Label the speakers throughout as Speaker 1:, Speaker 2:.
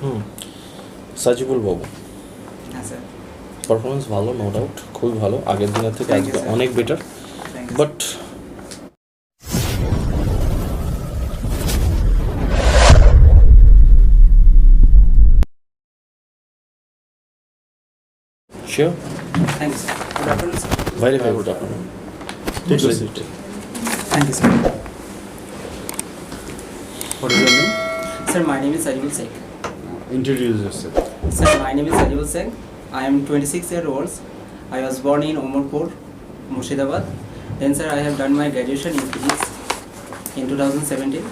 Speaker 1: হুম। সাজিবুল বাবু।
Speaker 2: হ্যাঁ sir.
Speaker 1: Performance ভালো নো ডাউট খুবই ভালো। আগের দিনের থেকে
Speaker 2: Thank you,
Speaker 1: আজকে
Speaker 2: sir.
Speaker 1: অনেক better
Speaker 2: thank you
Speaker 1: but sure
Speaker 2: thank you sir good afternoon sir
Speaker 1: very very good afternoon
Speaker 3: Take your
Speaker 1: Please
Speaker 3: seat.
Speaker 1: sit.
Speaker 2: Thank you sir
Speaker 3: What is your name?
Speaker 2: Sir, my name is Sajibul Sheikh.
Speaker 3: Introduce yourself.
Speaker 2: Sir, my name is Sajibul Sheikh. I am 26 years old. I was born in Omarpur, Murshidabad. Then, sir, I have done my graduation in physics in 2017.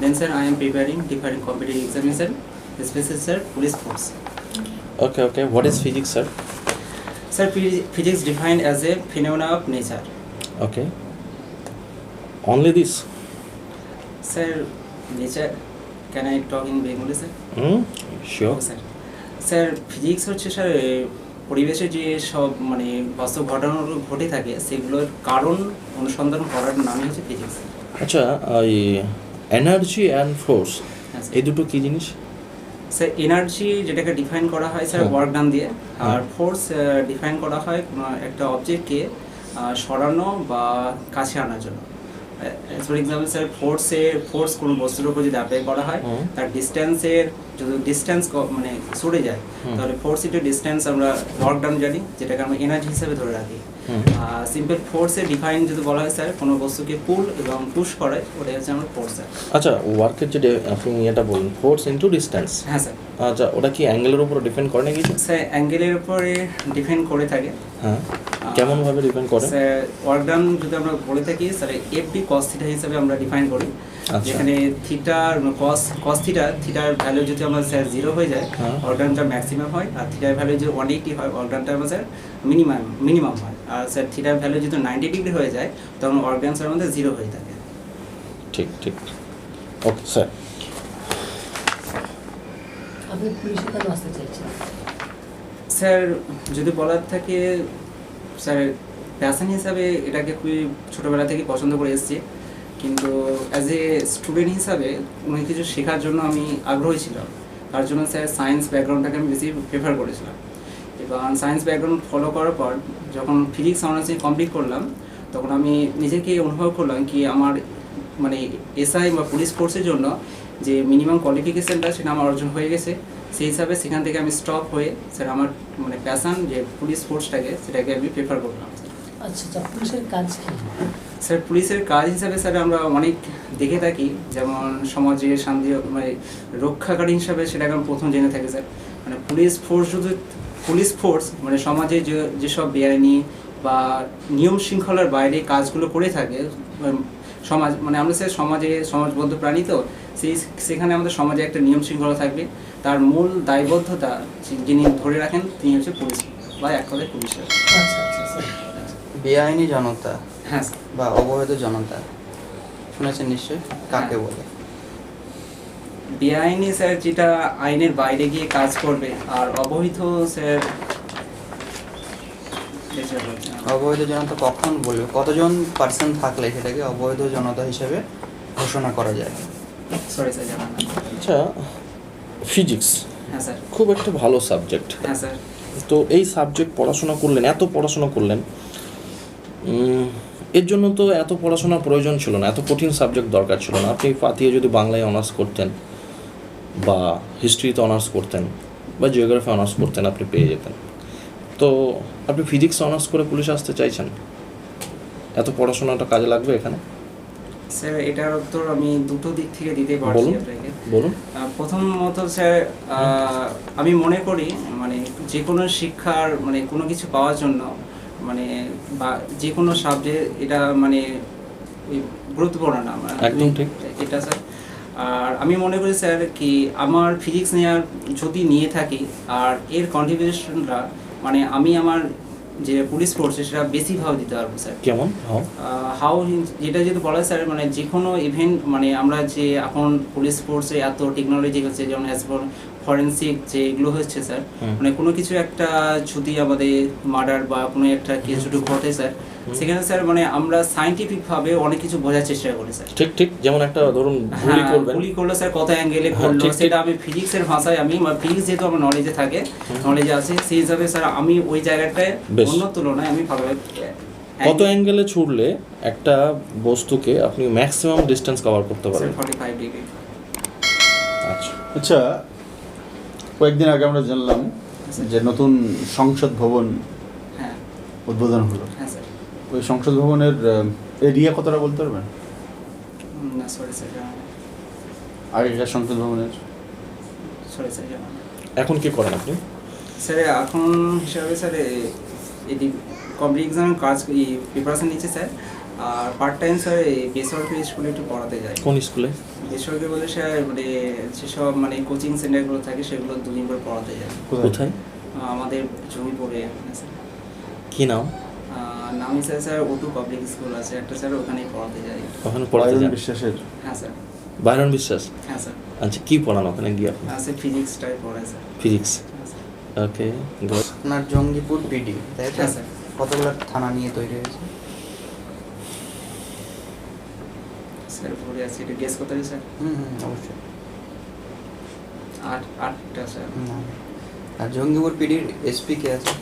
Speaker 2: Then, sir, I am preparing different competitive examination, especially, sir, police force.
Speaker 1: Okay, okay. What is physics, sir?
Speaker 2: Sir, phy- physics defined as a phenomena of nature.
Speaker 1: Okay. Only this?
Speaker 2: Sir, nature. Can I talk in Bengali, sir?
Speaker 1: Hmm? Sure.
Speaker 2: Sir sir physics হচ্ছে sir পরিবেশে যে সব মানে বাস্তব ঘটনাগুলো ঘটে থাকে সেগুলোর কারণ অনুসন্ধান করার নামই হচ্ছে ফিজিক্স
Speaker 1: আচ্ছা এই এনার্জি অ্যান্ড ফোর্স এই দুটো কি জিনিস
Speaker 2: স্যার এনার্জি যেটাকে ডিফাইন করা হয় স্যার। ওয়ার্ক ডান দিয়ে আর। ফোর্স ডিফাইন করা হয় কোনো একটা অবজেক্টকে সরানো বা কাছে আনার জন্য ফর এক্সাম্পল স্যার ফোর্সে ফোর্স কোনো বস্তুর উপর যদি অ্যাপ্লাই করা হয় তার ডিস্টেন্সের যদি ডিস্টেন্স মানে সরে যায় তাহলে ফোর্স ইন্টু ডিস্টেন্স আমরা ওয়ার্ক ডান জানি যেটাকে আমরা এনার্জি হিসেবে ধরে রাখি। সিম্পল ফোর্সে ডিফাইন যদি বলা হয় স্যার কোনো বস্তুকে পুল এবং পুশ করে ওটাই হচ্ছে আমরা ফোর্স স্যার
Speaker 1: আচ্ছা ওয়ার্কের যে আপনি এটা বলুন ফোর্স ইন্টু ডিস্টেন্স
Speaker 2: হ্যাঁ স্যার
Speaker 1: আচ্ছা ওটা কি অ্যাঙ্গেলের উপর ডিপেন্ড করে না কিছু
Speaker 2: স্যার অ্যাঙ্গেলের উপরে ডিপেন্ড করে থাকে।
Speaker 1: হ্যাঁ। কেমন ভাবে ডিপেন্ড করে?
Speaker 2: স্যার ওয়ার্ক ডান যদি আমরা বলে থাকি sir F B cos theta হিসাবে আমরা ডিফাইন করি।
Speaker 1: আচ্ছা।
Speaker 2: যেখানে থিটার কস কস থিটা থিটার ভ্যালু যদি আমরা স্যার জিরো হয়ে যায়। ওয়ার্ক ডানটা ম্যাক্সিমাম হয় আর থিটার ভ্যালু যদি ওয়ান এইটি হয় ওয়ার্ক ডানটা আমরা স্যার মিনিমাম মিনিমাম হয়। আর স্যার থিটার ভ্যালু যদি নাইনটি ডিগ্রি হয়ে যায় তখন ওয়ার্ক ডান স্যার আমাদের জিরো হয়ে থাকে।
Speaker 1: ঠিক ঠিক। ওকে স্যার
Speaker 4: আপনি পুলিশে কেন আসতে চাইছেন?
Speaker 2: স্যার যদি বলার থাকে স্যার প্যাশন হিসাবে এটাকে খুবই ছোটোবেলা থেকে পছন্দ করে এসেছি। কিন্তু অ্যাজ এ স্টুডেন্ট হিসাবে অনেক কিছু শেখার জন্য আমি আগ্রহী ছিলাম। তার জন্য স্যার সায়েন্স ব্যাকগ্রাউন্ডটাকে আমি বেশি প্রেফার করেছিলাম। এবং সায়েন্স ব্যাকগ্রাউন্ড ফলো করার পর যখন ফিজিক্স অনার্স কমপ্লিট করলাম, তখন আমি নিজেকে অনুভব করলাম কি আমার মানে এসআই বা পুলিশ ফোর্সের জন্য যে মিনিমাম কোয়ালিফিকেশানটা সেটা আমার অর্জন হয়ে গেছে। সেই হিসাবে সেখান থেকে আমি স্টপ হয়ে স্যার আমার মানে প্যাশান যে পুলিশ ফোর্সটাকে সেটাকে আমি প্রেফার করলাম
Speaker 4: আচ্ছা পুলিশের কাজ কি?
Speaker 2: স্যার পুলিশের কাজ হিসাবে স্যার আমরা অনেক দেখে থাকি। যেমন সমাজে শান্তি মানে রক্ষাকারী হিসাবে সেটাকে আমি প্রথম জেনে থাকি স্যার মানে পুলিশ ফোর্স শুধু পুলিশ ফোর্স মানে সমাজে যে যেসব বেআইনি বা নিয়ম শৃঙ্খলার বাইরে কাজগুলো করে থাকে সমাজ মানে আমরা স্যার সমাজে সমাজবদ্ধ প্রাণী তো সেই সেখানে আমাদের সমাজে একটা নিয়ম শৃঙ্খলা থাকবে। তার মূল দায়বদ্ধতা যিনি ধরে রাখেন তিনি হচ্ছে পুলিশ বা এক কথায় পুলিশের
Speaker 4: আচ্ছা আচ্ছা স্যার
Speaker 5: বেআইনি জনতা
Speaker 2: হ্যাঁ
Speaker 5: বা অবৈধ জনতা শুনেছেন নিশ্চয়ই? কাকে বলে?
Speaker 2: বেআইনি স্যার যেটা আইনের বাইরে গিয়ে কাজ করবে আর অবৈধ স্যার
Speaker 5: অবৈধ জনতা কখন বলবে? কতজন পার্সন থাকলে সেটাকে অবৈধ জনতা হিসেবে ঘোষণা করা যায়?
Speaker 2: সরি স্যার
Speaker 1: আচ্ছা ফিজিক্স
Speaker 2: হ্যাঁ স্যার
Speaker 1: খুব একটা ভালো সাবজেক্ট
Speaker 2: হ্যাঁ স্যার
Speaker 1: তো এই সাবজেক্ট পড়াশোনা করলেন এত পড়াশোনা করলেন। এর জন্য তো এত পড়াশোনার প্রয়োজন ছিল না এত কঠিন সাবজেক্ট দরকার ছিল না। আপনি পাতিয়ে যদি বাংলায় অনার্স করতেন বা হিস্ট্রিতে অনার্স করতেন বা জিওগ্রাফি অনার্স করতেন আপনি পেয়ে যেতেন। তো আপনি ফিজিক্স অনার্স করে পুলিশ আসতে চাইছেন? এত পড়াশোনাটা কাজে লাগবে এখানে?
Speaker 2: স্যার এটার উত্তর আমি দুটো দিক থেকে দিতে পারছি আপনাকে।
Speaker 1: বলুন।
Speaker 2: প্রথমত স্যার আমি মনে করি মানে যে কোনো শিক্ষার মানে কোনো কিছু পাওয়ার জন্য মানে বা যে কোনো সাবজেক্ট এটা মানে গুরুত্বপূর্ণ না মানে
Speaker 1: একদম ঠিক।
Speaker 2: এটা স্যার। আর আমি মনে করি স্যার কি আমার ফিজিক্স নেওয়ার যদি নিয়ে থাকি আর এর কন্ট্রিবিউশনটা মানে আমি আমার যে পুলিশ ফোর্সে সেটা বেশি বেশিভাবে দিতে পারব স্যার
Speaker 1: কেমন?
Speaker 2: হাউ যেটা যেহেতু বলা হয় স্যার মানে যে কোনো ইভেন্ট মানে আমরা যে এখন পুলিশ ফোর্সে এত টেকনোলজি হচ্ছে যেমন অ্যাজ ফরেন্সিক যে এগুলো হচ্ছে স্যার মানে কোনো কিছু একটা যদি আমাদের মার্ডার বা কোনো একটা কেস যদি ঘটে স্যার সেখানে স্যার মানে আমরা সাইন্টিফিক ভাবে অনেক কিছু বোঝার চেষ্টা করি স্যার।
Speaker 1: ঠিক ঠিক যেমন একটা ধরুন গুলি
Speaker 2: হ্যাঁ,
Speaker 1: করবেন।
Speaker 2: গুলি করল স্যার কত অ্যাঙ্গেলে
Speaker 1: হ্যাঁ,
Speaker 2: করল। সেটা আমি ফিজিক্সের ভাষায় আমি ফিজিক্স যেহেতু আমার নলেজে থাকে নলেজে আছে সেই হিসাবে স্যার আমি ওই জায়গাটায় অন্য তুলনায় আমি ভালো
Speaker 1: কত অ্যাঙ্গেলে ছুটলে একটা বস্তুকে আপনি ম্যাক্সিমাম ডিস্টেন্স কভার করতে পারবেন? আচ্ছা।
Speaker 3: আচ্ছা কয়েকদিন আগে আমরা জানলাম যে নতুন সংসদ ভবন
Speaker 2: হ্যাঁ।
Speaker 3: উদ্বোধন হলো।
Speaker 2: হ্যাঁ স্যার।
Speaker 3: ওই সংসদ ভবনের এরিয়া কতটা বলতে পারবেন?
Speaker 2: না সরি স্যার
Speaker 3: আগেকার সংসদ ভবনের।
Speaker 2: সরি স্যার
Speaker 1: এখন কি করেন আপনি?
Speaker 2: স্যার এখন হিসাবে স্যার এটি কমপ্লিট এক্সাম কাজ প্রিপারেশন নিচ্ছে স্যার। আর পার্ট টাইম স্যার এই বেসরকারি স্কুলে একটু পড়াতে যাই।
Speaker 1: কোন স্কুলে?
Speaker 2: বেসরকারি বলে স্যার মানে যেসব মানে কোচিং সেন্টারগুলো থাকে সেগুলো দুদিন করে পড়াতে যায়
Speaker 1: কোথায়?
Speaker 2: আমাদের জমিপুরে
Speaker 1: কি নাম?
Speaker 2: আহ, নাম স্যার স্যার ওটু পাবলিক স্কুল আছে। একটা স্যার ওখানেই পড়াতে যাই
Speaker 1: ওখানে পড়াতে যান
Speaker 3: বিশ্বাসের?
Speaker 2: হ্যাঁ স্যার।
Speaker 1: বাইরন বিশ্বাস?
Speaker 2: হ্যাঁ স্যার।
Speaker 1: আচ্ছা কি পড়ান ওখানে গিয়ে আপনি?
Speaker 2: আর স্যার ফিজিক্সটাই পড়ায় স্যার।
Speaker 1: ফিজিক্স
Speaker 2: হ্যাঁ
Speaker 1: ওকে গুড
Speaker 5: আপনার জঙ্গিপুর পিডি তাই তো?
Speaker 2: হ্যাঁ, স্যার।
Speaker 5: কতগুলো থানা নিয়ে তৈরি হয়েছে?
Speaker 2: স্যার পড়ে আছে। এটা গেস করতে হবে স্যার?
Speaker 5: হুম হুম অবশ্যই।
Speaker 2: আট আটটা স্যার।
Speaker 5: আর জঙ্গিপুর পিডির এসপি কে আছে?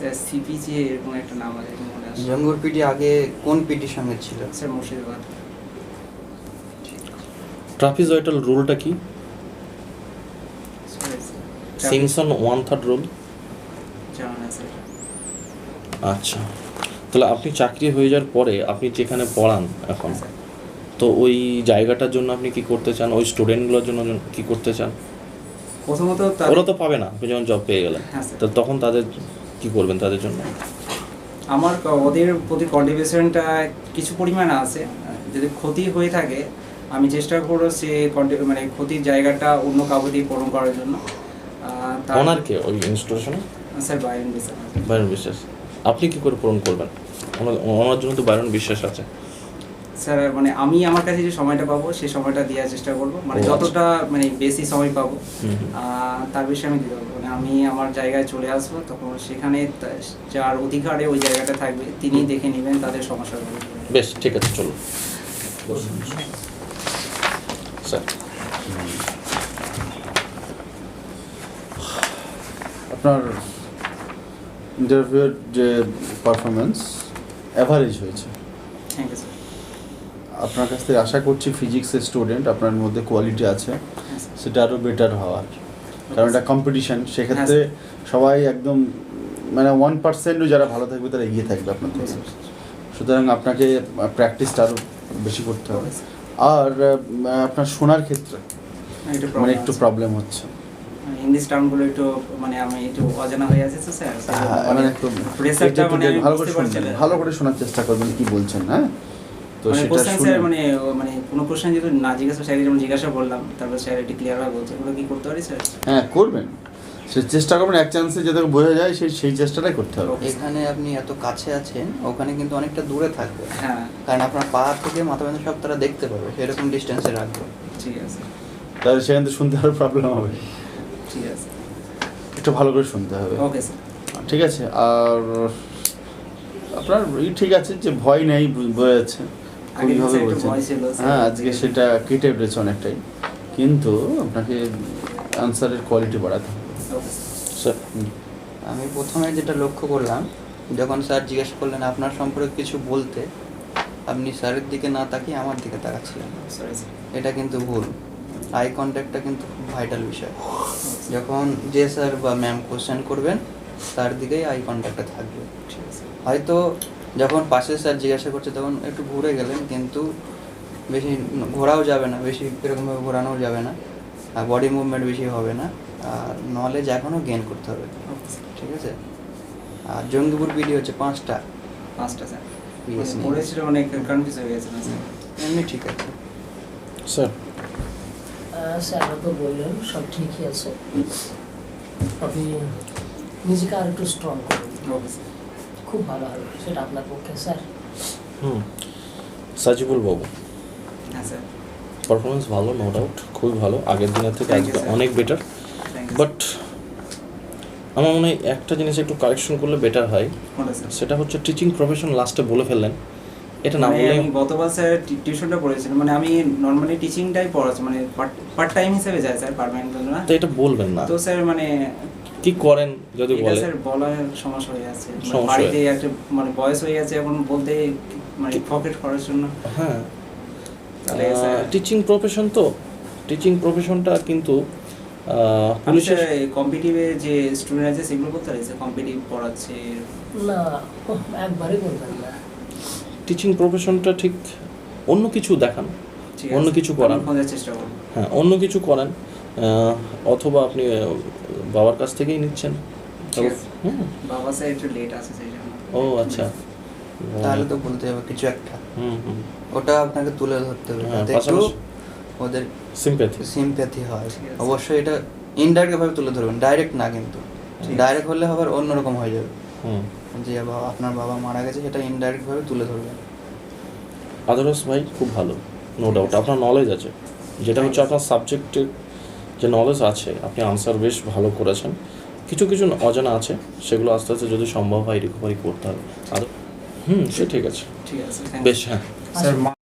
Speaker 2: স্যার সিপিজি এরকম একটা নাম আছে। মনে
Speaker 5: জঙ্গিপুর পিডি আগে কোন পিডির সঙ্গে ছিল?
Speaker 2: স্যার মুর্শিদাবাদ।
Speaker 1: ট্রাপিজয়েটাল রুলটা কি? Simpson one third rule? আচ্ছা। তাহলে আপনি চাকরি হয়ে যাওয়ার পরে আপনি যেখানে পড়ান এখন তো ওই জায়গাটার জন্য আপনি কি করতে চান? ওই স্টুডেন্টগুলোর জন্য কি করতে চান?
Speaker 2: প্রথমত
Speaker 1: ওরা তো পাবে না আপনি যখন জব পেয়ে গেলেন।
Speaker 2: হ্যাঁ,
Speaker 1: তো তখন তাদের কি করবেন তাদের জন্য?
Speaker 2: আমার ওদের প্রতি কন্ট্রিবিউশনটা কিছু পরিমাণ আছে। যদি ক্ষতি হয়ে থাকে আমি চেষ্টা করব সে মানে ক্ষতির জায়গাটা অন্য কাউকে দিয়ে পূরণ করার জন্য।
Speaker 1: ওনার কে? ওই ইনস্টিটিউশনে
Speaker 2: স্যার বায়ন বিশ্বাস।
Speaker 1: বিশ্বাস। আপনি কি করে পূরণ করবেন? ওনার- ওনার জন্য তো বায়ন বিশ্বাস আছে।
Speaker 2: স্যার মানে আমি আমার কাছে যে সময়টা পাবো সেই সময়টা দেওয়ার চেষ্টা করব। মানে
Speaker 1: আচ্ছা।
Speaker 2: যতটা মানে বেশি সময় পাবো তার বেশি আমি দিতে পারব। মানে আমি আমার জায়গায় চলে আসব তখন সেখানে যার অধিকারে ওই জায়গাটা থাকবে তিনি দেখে নেবেন তাদের সমস্যাগুলো
Speaker 1: বেশ ঠিক আছে চলুন। স্যার।
Speaker 3: আপনার ইন্টারভিউয়ের যে পারফরমেন্স অ্যাভারেজ হয়েছে?
Speaker 2: থ্যাংক ইউ স্যার
Speaker 3: আপনার কাছ থেকে আশা করছি ফিজিক্সের স্টুডেন্ট আপনার মধ্যে কোয়ালিটি আছে
Speaker 2: হ্যাঁ
Speaker 3: সেটা আরও বেটার হওয়ার। কারণ এটা কম্পিটিশন সেক্ষেত্রে সবাই একদম মানে ওয়ান পার্সেন্টও যারা ভালো থাকবে তারা এগিয়ে থাকবে আপনার থেকে। সুতরাং আপনাকে প্র্যাকটিসটা আরও বেশি করতে হবে। আর আপনার শোনার ক্ষেত্রে মানে একটু প্রবলেম হচ্ছে।
Speaker 2: ইংলিশ টার্মগুলো একটু মানে আমি একটু অজানা হয়ে আছে স্যার
Speaker 3: হ্যাঁ, মানে একটু
Speaker 2: মানে
Speaker 3: ভালো করে। ভালো করে শোনার চেষ্টা করবেন কি বলছেন হ্যাঁ? তো
Speaker 2: মানে
Speaker 3: সেটা শুনে
Speaker 2: মানে মানে কোনো কোশ্চেন যদি না জিজ্ঞাসা স্যার যেমন জিজ্ঞাসা করলাম তারপর স্যার এটি ক্লিয়ার বলছে। ওগুলো কি করতে পারি স্যার?
Speaker 3: হ্যাঁ করবেন। সে চেষ্টা করবেন এক চান্সে যাতে বোঝা যায় সেই সেই চেষ্টাটাই করতে হবে।
Speaker 5: এখানে আপনি এত কাছে আছেন ওখানে কিন্তু অনেকটা দূরে থাকবে
Speaker 2: হ্যাঁ।
Speaker 5: কারণ আপনার পা থেকে মাথা ব্যথা সব তারা দেখতে পাবে সেরকম ডিস্টেন্সে রাখবে
Speaker 2: ঠিক আছে।
Speaker 3: তাহলে সেখান থেকে শুনতে আরও প্রবলেম হবে।
Speaker 2: ঠিক আছে।
Speaker 3: একটু ভালো করে শুনতে হবে।
Speaker 2: ওকে স্যার
Speaker 3: ঠিক আছে আর আপনার ঠিক আছে যে ভয় নেই বোঝা যাচ্ছে। খুবইভাবে বলছেন। হ্যাঁ আজকে সেটা কেটে উঠেছে অনেকটাই। কিন্তু আপনাকে আনসারের কোয়ালিটি বাড়াতে হবে।
Speaker 5: আমি প্রথমে যেটা লক্ষ্য করলাম যখন স্যার জিজ্ঞেস করলেন আপনার সম্পর্কে কিছু বলতে আপনি স্যারের দিকে না তাকিয়ে আমার দিকে তাকাচ্ছিলেন।
Speaker 2: স্যার
Speaker 5: এটা কিন্তু ভুল। আই কন্ট্যাক্টটা কিন্তু খুব ভাইটাল বিষয়। যখন যে স্যার বা ম্যাম কোশ্চেন করবেন তার দিকেই আই কন্ট্যাক্টটা থাকবে। হয়তো যখন পাশে স্যার জিজ্ঞাসা করছে তখন একটু ঘুরে গেলেন কিন্তু বেশি ঘোরাও যাবে না বেশি এরকমভাবে ঘোরানোও যাবে না আর বডি মুভমেন্ট বেশি হবে না আর নলেজ এখনও গেন করতে হবে।
Speaker 2: ওকে স্যার
Speaker 5: ঠিক আছে? আর জঙ্গিপুর বিডি হচ্ছে পাঁচটা।
Speaker 2: পাঁচটা স্যার। পড়েছিল অনেক কনফিউজ হয়ে গেছে স্যার।
Speaker 5: এমনি ঠিক আছে।
Speaker 1: স্যার।
Speaker 4: স্যার তো বললেন সব ঠিকই আছে। আপনি নিজেকে আর একটু স্ট্রং করুন।
Speaker 2: ওকে স্যার
Speaker 4: খুব ভালো হবে সেটা আপনার পক্ষে স্যার।
Speaker 1: হুম। সাজিবুল বাবু।
Speaker 2: হ্যাঁ স্যার।
Speaker 1: পারফরমেন্স ভালো নো ডাউট খুবই ভালো। আগের দিনের থেকে আজকে অনেক বেটার বাট আমার মনে হয় একটা জিনিস একটু কারেকশন করলে বেটার হয়। সেটা হচ্ছে টিচিং প্রফেশন লাস্টে বলে ফেললেন। এটা না
Speaker 2: মানে আমি গতবার স্যার টিউশনটা পড়েছিলাম। মানে আমি নর্মালি টিচিংটাই পড়াচ্ছি। মানে পার্ট টাইম হিসেবে যায় স্যার পারমানেন্ট না?
Speaker 1: তো এটা বলবেন না।
Speaker 2: তো স্যার মানে
Speaker 1: কি করেন যদি
Speaker 2: এটা
Speaker 1: বলে?
Speaker 2: স্যার বলার সমস্যা হয়ে আছে। মানে বাড়িতে একটা মানে বয়স হয়ে গেছে এখন বলতে মানে পকেট করার জন্য।
Speaker 1: হ্যাঁ।
Speaker 2: তাহলে স্যার
Speaker 1: টিচিং প্রফেশন তো। টিচিং প্রফেশনটা কিন্তু পুলিশের
Speaker 2: কম্পিটিভে যে স্টুডেন্ট আছে সেগুলো করতে পারি? কম্পিটিভ পড়াচ্ছে।
Speaker 4: না একবারই করবেন না।
Speaker 1: টিচিং প্রফেশনটা ঠিক অন্য কিছু দেখান।
Speaker 2: ঠিক
Speaker 1: অন্য কিছু করান। হ্যাঁ অন্য কিছু করেন। অথবা আপনি বাবার কাছ থেকেই নিচ্ছেন?
Speaker 2: ঠিক আছে।
Speaker 1: হুম,
Speaker 2: বাবা স্যার একটু লেট আছে সেই জন্য।
Speaker 1: ও আচ্ছা।
Speaker 5: তাহলে তো বলতে হবে কিছু একটা।
Speaker 1: হুম হুম।
Speaker 5: ওটা আপনাকে তুলে ধরতে হবে।
Speaker 1: হ্যাঁ,
Speaker 5: যাতে একটু ওদের
Speaker 1: সিম্প্যাথি
Speaker 5: সিম্প্যাথি হয়। অবশ্যই এটা ইনডাইরেক্ট ভাবে তুলে ধরবেন ডাইরেক্ট না কিন্তু। ডাইরেক্ট হলে আবার অন্যরকম হয়ে যাবে।
Speaker 1: হুম।
Speaker 5: যে বাবা আপনার বাবা মারা গেছে সেটা ইনডাইরেক্ট ভাবে তুলে ধরবেন।
Speaker 1: আদারস ভাই খুব ভালো নো ডাউট আপনার নলেজ আছে। যেটা হচ্ছে আপনার সাবজেক্টের যে নলেজ আছে আপনি আনসার বেশ ভালো করেছেন। কিছু কিছু অজানা আছে সেগুলো আস্তে আস্তে যদি সম্ভব হয় রিকভারি করতে হবে। আর হুম সে ঠিক আছে।
Speaker 2: ঠিক আছে
Speaker 1: বেশ হ্যাঁ।
Speaker 2: স্যার